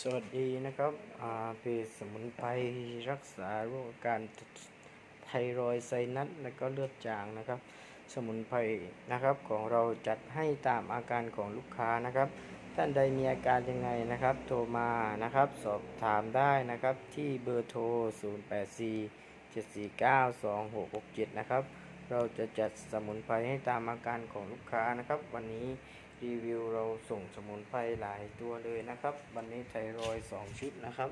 สวัสดีนะครับเพจสมุนไพรรักษาโรคการไทรอยด์ไซนัสและก็เลือดจางนะครับ สมุนไพรนะครับของเราจัดให้ตามอาการของลูกค้านะครับ ท่านใดมีอาการยังไงนะครับ โทรมานะครับ สอบถามได้นะครับที่เบอร์โทร 084 749 2667 นะครับ เราจะจัดสมุนไพรให้ตามอาการของลูกค้านะครับ วันนี้ รีวิวเราส่งสมุนไพรหลายตัวเลยนะครับ วันนี้ไทรอยด์2ชุดนะครับ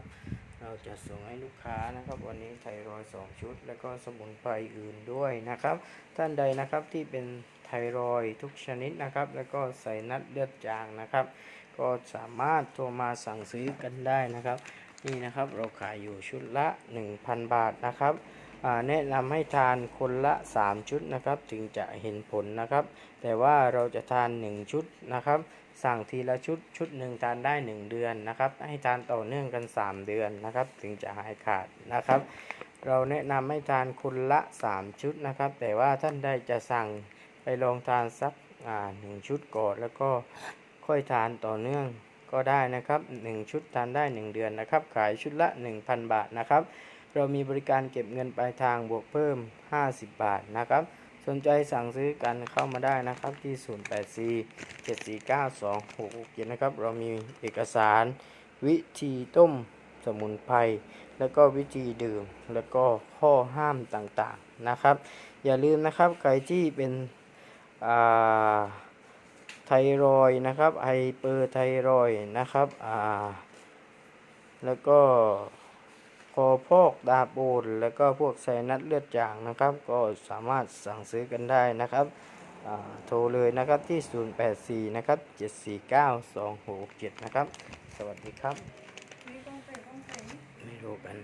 เราจะส่งให้ลูกค้านะครับ วันนี้ไทรอยด์2ชุด แล้วก็สมุนไพรอื่นด้วยนะครับ ท่านใดนะครับที่เป็นไทรอยทุกชนิดนะครับ แล้วก็ใส่นัดเลือดจางนะครับ ก็สามารถโทรมาสั่งซื้อกันได้นะครับ นี่นะครับเราขายอยู่ชุดละ 1,000 บาทนะครับ แนะนำให้ทานคนละ 3 ชุดนะครับ ถึงจะเห็นผลนะครับ แต่ว่าเราจะทาน 1 ชุดนะครับ สั่งทีละชุดชุดหนึ่งทานได้ 1 เดือนนะครับ ให้ทานต่อเนื่องกัน 3 เดือนนะครับ ถึงจะหายขาดนะครับ เราแนะนำให้ทานคนละ 3 ชุดนะครับ แต่ว่าท่านได้จะสั่งไปลองทานสักหนึ่งชุดก่อนแล้วก็ค่อยทานต่อเนื่องก็ได้นะครับ 1 ชุดทานได้ 1 เดือนนะครับ ขายชุดละ 1,000 บาทนะครับ เรามีบริการเก็บเงินปลายทางบวกเพิ่ม 50 บาทนะครับ สนใจสั่งซื้อกันเข้ามาได้นะครับที่ 084 749 2667 นะครับ เรามีเอกสาร วิธีต้มสมุนไพร แล้วก็วิธีดื่ม แล้วก็ข้อห้ามต่างๆนะครับ อย่าลืมนะครับ ใครที่เป็นไทรอยนะครับไฮเปอร์ไทรอยนะครับแล้วก็ คอพอกดาบโอนแล้วก็พวกไซนัสเลือดจางนะครับ ก็สามารถสั่งซื้อกันได้นะครับอ่าโทรเลยนะครับที่ 084 นะครับ 749 2667นะครับ สวัสดีครับ ไม่ต้องใส่ต้องใส่ไม่รู้กัน